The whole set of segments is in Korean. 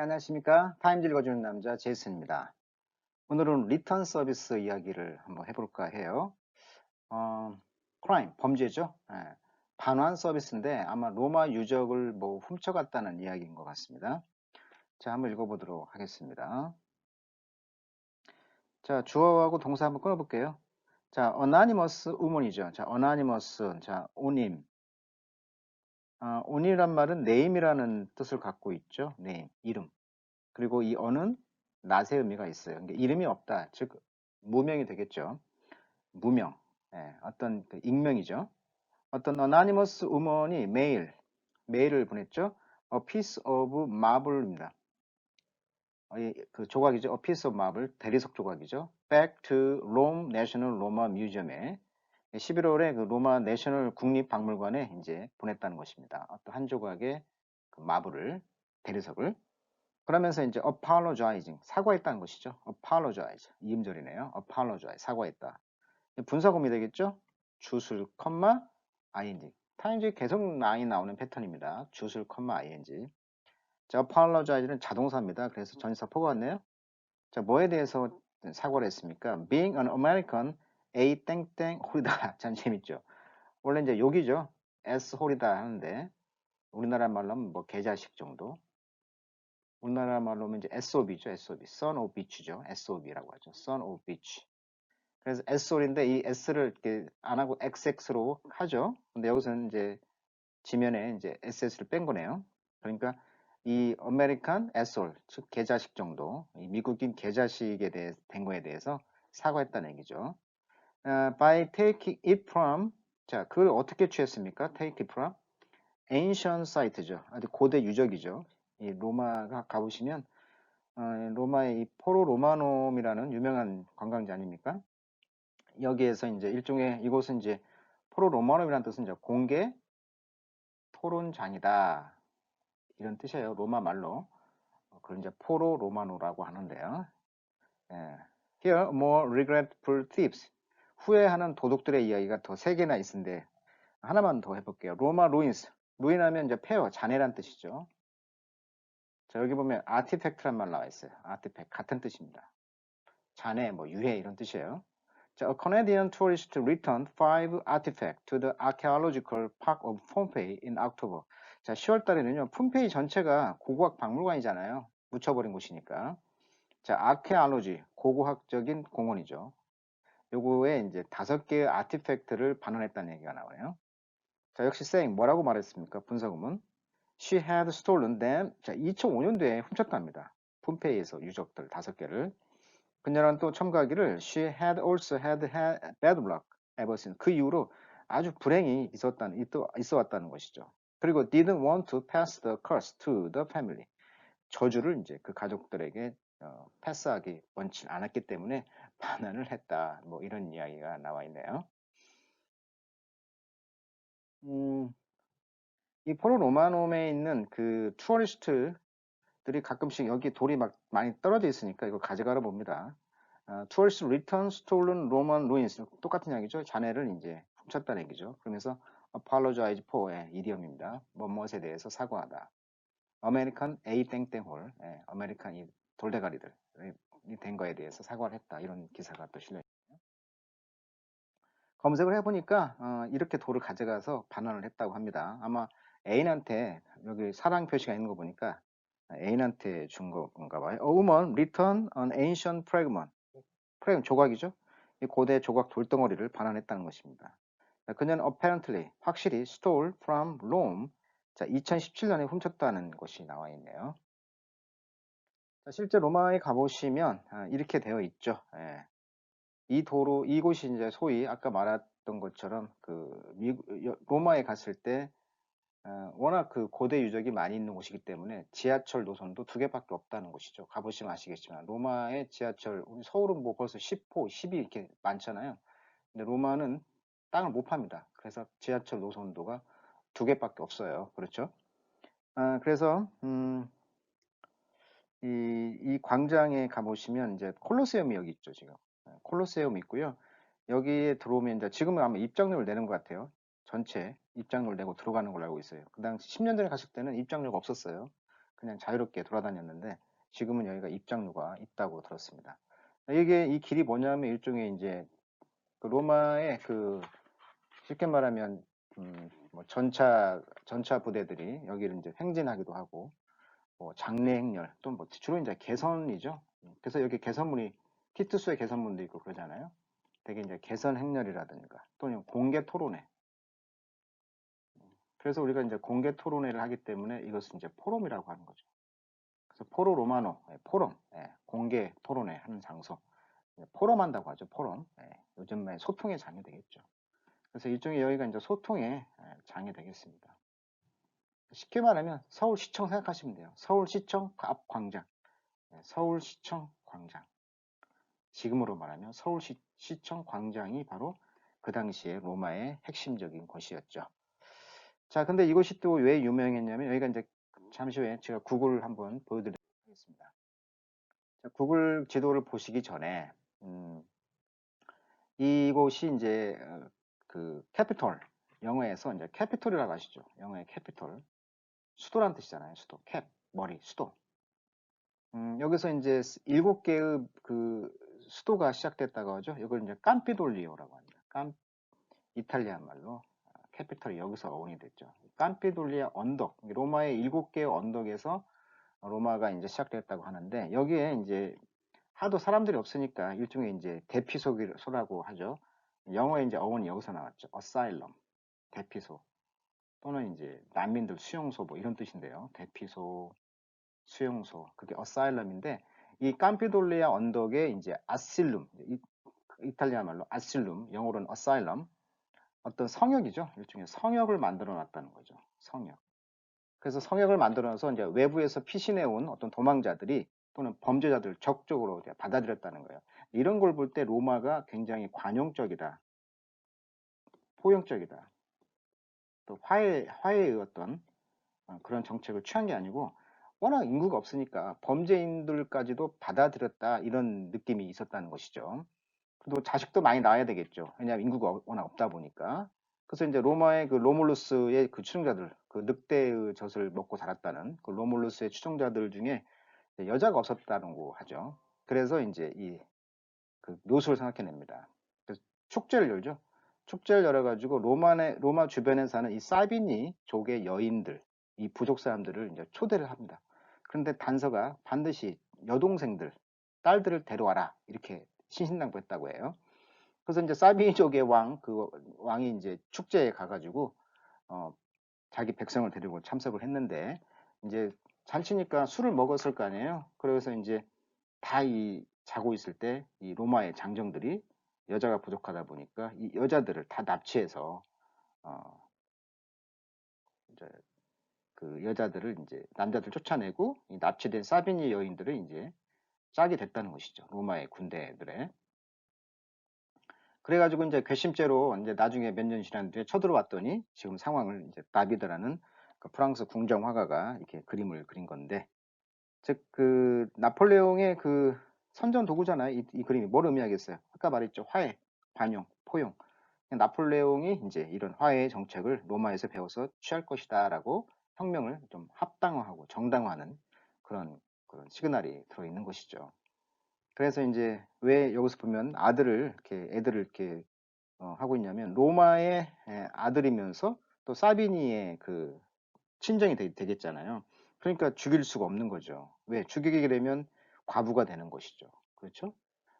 안녕하십니까. 타임즈 읽어주는 남자 제이슨입니다. 오늘은 리턴 서비스 이야기를 한번 해볼까 해요. 어, 크라임, 범죄죠. 예, 반환 서비스인데 아마 로마 유적을 뭐 훔쳐갔다는 이야기인 것 같습니다. 자, 한번 읽어보도록 하겠습니다. 자, 주어하고 동사 한번 끊어볼게요. 자, 어나니머스 우문이죠. 자, 어나니머스, 자, 오님. 아, 온이란 말은 name이라는 뜻을 갖고 있죠. name, 이름. 그리고 이 언은 낫의 의미가 있어요. 그러니까 이름이 없다. 즉, 무명이 되겠죠. 무명. 예, 어떤 그 익명이죠. 어떤 anonymous woman이 메일, 메일을 보냈죠. A piece of marble입니다. 어, 그 조각이죠. A piece of marble, 대리석 조각이죠. Back to Rome National Roma Museum에 11월에 그 로마 내셔널 국립박물관에 이제 보냈다는 것입니다. 어떤 한 조각의 그 마블을 대리석을 그러면서 이제 apologizing 사과했다는 것이죠. apologize 이음절이네요. apologize 사과했다. 분사구이 되겠죠? 주술 컴마 ing 타임즈 계속 많이 나오는 패턴입니다. 주술 컴마 ing 자 apologize는 자동사입니다. 그래서 전치사 포괄네요. 자 뭐에 대해서 사과를 했습니까? being an American A 땡땡 홀이다. 참 재밌죠. 원래 이제 욕이죠. S 홀이다 하는데 우리나라 말로는 뭐 개자식 정도. 우리나라 말로는 이제 SOB죠. SOB. Son of Bitch죠. SOB라고 하죠. Son of Bitch. 그래서 S홀인데 이 S를 이렇게 안 하고 XX로 하죠. 근데 여기서는 이제 지면에 이제 SS를 뺀 거네요. 그러니까 이 아메리칸 S홀, 즉 개자식 정도, 이 미국인 개자식에 대해 된 거에 대해서 사과했다는 얘기죠. Uh, by taking it from 자 그걸 어떻게 취했습니까? take it from ancient site죠. 아주 고대 유적이죠. 이 로마가 가보시면 어, 로마의 이 포로 로마놈이라는 유명한 관광지 아닙니까? 여기에서 이제 일종의 이곳은 이제 포로 로마놈이라는 뜻은 이제 공개 토론장이다 이런 뜻이에요. 로마 말로 그걸 이제 포로 로마노라고 하는데요. 예. Here more regretful tips 후회하는 도둑들의 이야기가 더 세 개나 있는데 하나만 더 해볼게요. 로마 루인스. 루인하면 이제 폐허, 잔해란 뜻이죠. 자, 여기 보면 아티팩트란 말 나와 있어요. 아티팩트 같은 뜻입니다. 잔해, 뭐 유해 이런 뜻이에요. 자, a Canadian tourist returned five artifacts to the archaeological park of Pompeii in October. 자, 10월 달에는요. 폼페이 전체가 고고학 박물관이잖아요. 묻혀버린 곳이니까. 자, 아케알로지, 고고학적인 공원이죠. 요거에 이제 다섯 개의 아티팩트를 반환했다는 얘기가 나와요. 자, 역시 saying 뭐라고 말했습니까? 분석음은 She had stolen them. 자, 2005년도에 훔쳤답니다. 폼페이에서 유적들 다섯 개를. 그녀는 또 첨가하기를 She had also had, had bad luck ever since. 그 이후로 아주 불행이 있었다는, 있어 왔다는 것이죠. 그리고 didn't want to pass the curse to the family. 저주를 이제 그 가족들에게 어, 패스하기 원치 않았기 때문에 반환을 했다. 뭐 이런 이야기가 나와 있네요. 음, 이 포로 로마놈에 있는 그 투어리스트들이 가끔씩 여기 돌이 막 많이 떨어져 있으니까 이걸 가져가러 봅니다. 어, tourist return stolen Roman ruins 똑같은 이야기죠. 자네를 이제 훔쳤다는 얘기죠. 그러면서 apologize for의 이디엄입니다. 뭐뭇에 대해서 사과하다. 아메리칸 A 땡땡홀, 예, 아메리칸 이 돌대가리들 된 거에 대해서 사과를 했다. 이런 기사가 또 실려 있네요. 검색을 해보니까 어, 이렇게 돌을 가져가서 반환을 했다고 합니다. 아마 애인한테 여기 사랑 표시가 있는 거 보니까 애인한테 준 건가 봐요. A woman return an ancient fragment. 프레임 조각이죠. 이 고대 조각 돌덩어리를 반환했다는 것입니다. 그녀는 apparently 확실히 stole from Rome. 자, 2017년에 훔쳤다는 것이 나와 있네요. 실제 로마에 가보시면 아, 이렇게 되어 있죠. 예. 이 도로 이곳이 이제 소위 아까 말했던 것처럼 그 미국, 로마에 갔을 때 어, 워낙 그 고대 유적이 많이 있는 곳이기 때문에 지하철 노선도 두 개밖에 없다는 곳이죠. 가보시면 아시겠지만 로마의 지하철 서울은 뭐 벌써 10호, 10이 이렇게 많잖아요. 근데 로마는 땅을 못 팝니다. 그래서 지하철 노선도가 두 개밖에 없어요. 그렇죠? 아, 그래서 음, 광장에 가보시면 이제 콜로세움이 여기 있죠, 지금. 네, 콜로세움 있고요. 여기에 들어오면 이제 지금은 아마 입장료를 내는 것 같아요. 전체 입장료를 내고 들어가는 걸로 알고 있어요. 그 당시 10년 전에 갔을 때는 입장료가 없었어요. 그냥 자유롭게 돌아다녔는데 지금은 여기가 입장로가 있다고 들었습니다. 이게 이 길이 뭐냐면 일종의 이제 그 로마의 그 쉽게 말하면 음, 뭐 전차 전차 부대들이 여기를 이제 행진하기도 하고 뭐 장례 행렬 또뭐 주로 이제 개선이죠. 그래서 여기 개선문이 티투스의 개선문도 있고 그러잖아요. 되게 이제 개선 행렬이라든가 또는 공개 토론회. 그래서 우리가 이제 공개 토론회를 하기 때문에 이것은 이제 포럼이라고 하는 거죠. 그래서 포로 로마노, 예, 포럼, 예, 공개 토론회 하는 장소. 예, 포럼 한다고 하죠, 포럼. 예, 요즘 말 소통의 장이 되겠죠. 그래서 일종의 여기가 이제 소통의 예, 장이 되겠습니다. 쉽게 말하면 서울시청 생각하시면 돼요. 서울시청 앞 광장. 예, 서울시청 광장. 지금으로 말하면 서울시청 광장이 바로 그 당시에 로마의 핵심적인 곳이었죠. 자, 근데 이것이 또 왜 유명했냐면 여기가 이제 잠시 후에 제가 구글 한번 보여드리도록 하겠습니다. 자, 구글 지도를 보시기 전에 음, 이곳이 이제 어, 그 캐피톨 영어에서 이제 캐피톨이라고 하시죠. 영어의 캐피톨 수도란 뜻이잖아요. 수도 캡 머리 수도. 음, 여기서 이제 일곱 개의 그 수도가 시작됐다고 하죠. 이걸 이제 깜피돌리오라고 합니다. 깜 이탈리안 말로 캐피털이 여기서 어원이 됐죠. 깜피돌리아 언덕, 로마의 일곱 개의 언덕에서 로마가 이제 시작됐다고 하는데 여기에 이제 하도 사람들이 없으니까 일종의 이제 대피소라고 하죠. 영어의 이제 어원이 여기서 나왔죠. asylum, 대피소 또는 이제 난민들 수용소 뭐 이런 뜻인데요. 대피소, 수용소 그게 asylum인데 이 깜피돌리아 언덕에 이제 아실룸 이탈리아 말로 아실룸 영어로는 asylum 어떤 성역이죠. 일종의 성역을 만들어 놨다는 거죠. 성역. 그래서 성역을 만들어서 이제 외부에서 피신해 온 어떤 도망자들이 또는 범죄자들 적극적으로 받아들였다는 거예요. 이런 걸 볼 때 로마가 굉장히 관용적이다. 포용적이다. 또 화해, 화해의 어떤 어, 그런 정책을 취한 게 아니고 워낙 인구가 없으니까 범죄인들까지도 받아들였다 이런 느낌이 있었다는 것이죠. 또 자식도 많이 낳아야 되겠죠. 왜냐하면 인구가 워낙 없다 보니까. 그래서 이제 로마의 그 로몰루스의 그 추종자들, 그 늑대의 젖을 먹고 자랐다는 그 로몰루스의 추종자들 중에 여자가 없었다는 거 하죠. 그래서 이제 이 그 묘수를 생각해냅니다. 그래서 축제를 열죠. 축제를 열어가지고 로마의 로마 주변에 사는 이 사비니 족의 여인들, 이 부족 사람들을 이제 초대를 합니다. 그런데 단서가 반드시 여동생들, 딸들을 데려와라 이렇게 신신당부했다고 해요. 그래서 이제 사비족의 왕, 그 왕이 이제 축제에 가가지고 어, 자기 백성을 데리고 참석을 했는데 이제 잔치니까 술을 먹었을 거 아니에요. 그래서 이제 다 이 자고 있을 때 이 로마의 장정들이 여자가 부족하다 보니까 이 여자들을 다 납치해서 어, 이제 그 여자들을 이제 남자들 쫓아내고 이 납치된 사비니 여인들을 이제 짜게 됐다는 것이죠. 로마의 군대들에. 그래가지고 이제 괘씸죄로 이제 나중에 몇 년 지난 뒤에 쳐들어왔더니 지금 상황을 이제 다비드라는 그 프랑스 궁정 화가가 이렇게 그림을 그린 건데 즉 그 나폴레옹의 그 선전 도구잖아요. 이, 이 그림이 뭘 의미하겠어요? 아까 말했죠. 화해, 반용, 포용. 나폴레옹이 이제 이런 화해의 정책을 로마에서 배워서 취할 것이다 라고 혁명을 좀 합당화하고 정당화하는 그런 그런 시그널이 들어있는 것이죠. 그래서 이제 왜 여기서 보면 아들을 이렇게 애들을 이렇게 어, 하고 있냐면 로마의 아들이면서 또 사비니의 그 친정이 되, 겠잖아요 그러니까 죽일 수가 없는 거죠. 왜? 죽이게 되면 과부가 되는 것이죠. 그렇죠?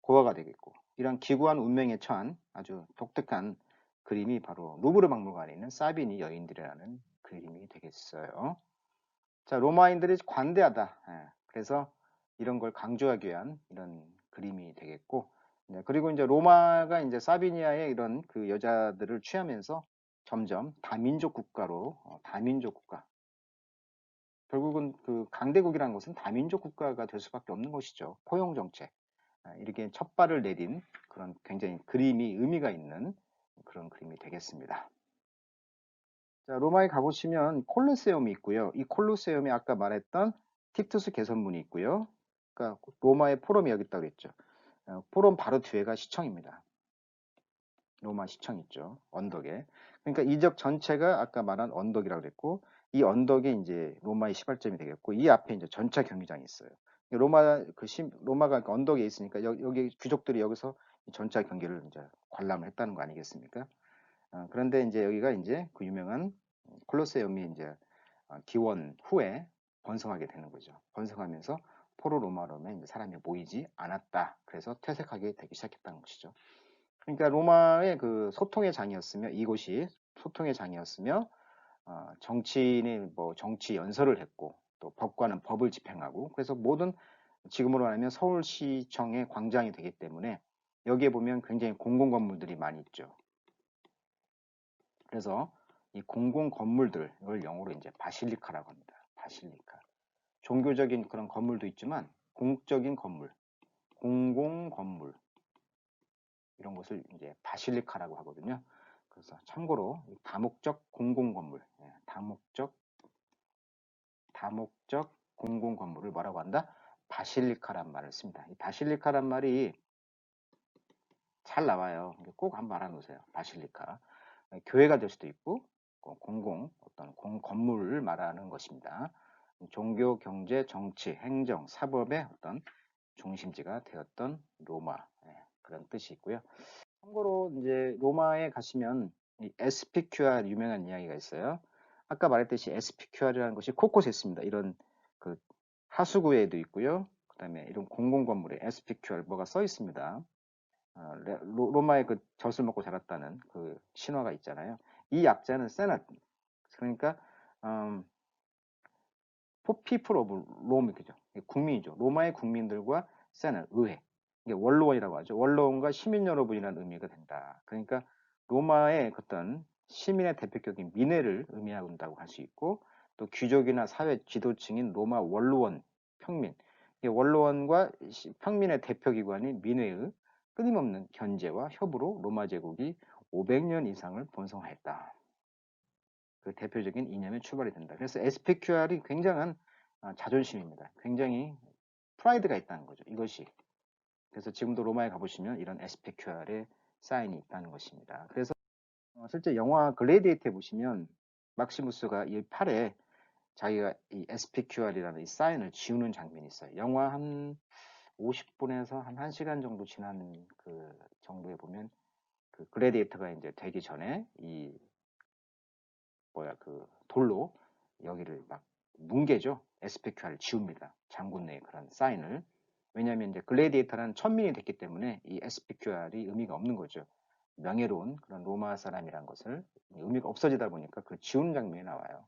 고아가 되겠고 이런 기구한 운명에 처한 아주 독특한 그림이 바로 루브르 박물관에 있는 사비니 여인들이라는 그림이 되겠어요. 자, 로마인들이 관대하다. 예, 그래서 이런 걸 강조하기 위한 이런 그림이 되겠고, 네, 그리고 이제 로마가 이제 사비니아의 이런 그 여자들을 취하면서 점점 다민족 국가로 어, 다민족 국가. 결국은 그 강대국이라는 것은 다민족 국가가 될 수밖에 없는 것이죠. 포용 정책. 아, 이렇게 첫 발을 내딘 그런 굉장히 그림이 의미가 있는 그런 그림이 되겠습니다. 자, 로마에 가보시면 콜로세움이 있고요. 이 콜로세움이 아까 말했던 티투스 개선문이 있고요. 그러니까 로마의 포럼이 여기 있다고 했죠. 어, 포럼 바로 뒤에가 시청입니다. 로마 시청 있죠. 언덕에. 그러니까 이 지역 전체가 아까 말한 언덕이라고 그랬고 이 언덕이 이제 로마의 시발점이 되겠고 이 앞에 이제 전차 경기장이 있어요. 로마 그 시, 로마가 그 언덕에 있으니까 여, 기 귀족들이 여기서 전차 경기를 이제 관람을 했다는 거 아니겠습니까? 어, 그런데 이제 여기가 이제 그 유명한 콜로세움이 이제 어, 기원 후에 번성하게 되는 거죠. 번성하면서 포로 이제 사람이 모이지 않았다. 그래서 퇴색하게 되기 시작했다는 것이죠. 그러니까 로마의 그 소통의 장이었으며 이곳이 소통의 장이었으며 어, 정치인이 뭐 정치 연설을 했고 또 법관은 법을 집행하고 그래서 모든 지금으로 말하면 서울시청의 광장이 되기 때문에 여기에 보면 굉장히 공공 건물들이 많이 있죠. 그래서 이 공공 건물들 이걸 영어로 이제 바실리카라고 합니다. 바실리카. 종교적인 그런 건물도 있지만 공적인 건물, 공공 건물 이런 것을 이제 바실리카라고 하거든요. 그래서 참고로 다목적 공공 건물, 예, 다목적 다목적 공공 건물을 뭐라고 한다? 바실리카란 말을 씁니다. 이 바실리카란 말이 잘 나와요. 꼭 한번 알아놓으세요. 바실리카. 교회가 될 수도 있고 공공 어떤 공 건물을 말하는 것입니다. 종교, 경제, 정치, 행정, 사법의 어떤 중심지가 되었던 로마 예, 그런 뜻이 있고요. 참고로 이제 로마에 가시면 이 SPQR 유명한 이야기가 있어요. 아까 말했듯이 SPQR이라는 것이 코코세스입니다. 이런 그 하수구에도 있고요. 그 다음에 이런 공공 건물에 SPQR 뭐가 써 있습니다. 어, 로, 마의 그 젖을 먹고 자랐다는 그 신화가 있잖아요. 이 약자는 세낫 그러니까 음, people of Rome이죠. 국민이죠. 로마의 국민들과 세낫 의회 이게 원로원이라고 하죠. 원로원과 시민 여러분이라는 의미가 된다. 그러니까 로마의 어떤 시민의 대표격인 민회를 의미한다고 할 수 있고 또 귀족이나 사회 지도층인 로마 원로원 평민 원로원과 평민의 대표기관인 민회의 끊임없는 견제와 협으로 로마 제국이 500년 이상을 번성하였다. 그 대표적인 이념의 출발이 된다. 그래서 SPQR이 굉장한 아, 자존심입니다. 굉장히 프라이드가 있다는 거죠. 이것이. 그래서 지금도 로마에 가보시면 이런 SPQR의 사인이 있다는 것입니다. 그래서 어, 실제 영화 글래디에이터에 보시면 막시무스가 이 팔에 자기가 이 SPQR이라는 이 사인을 지우는 장면이 있어요. 영화 한 50분에서 한 1시간 정도 지난 그 정도에 보면 그 글래디에이터가 이제 되기 전에 이 뭐야 그 돌로 여기를 막 뭉개죠. SPQR을 지웁니다. 장군 내 그런 사인을. 왜냐하면 이제 글래디에이터는 천민이 됐기 때문에 이 SPQR이 의미가 없는 거죠. 명예로운 그런 로마 사람이란 것을 의미가 없어지다 보니까 그 지운 장면이 나와요.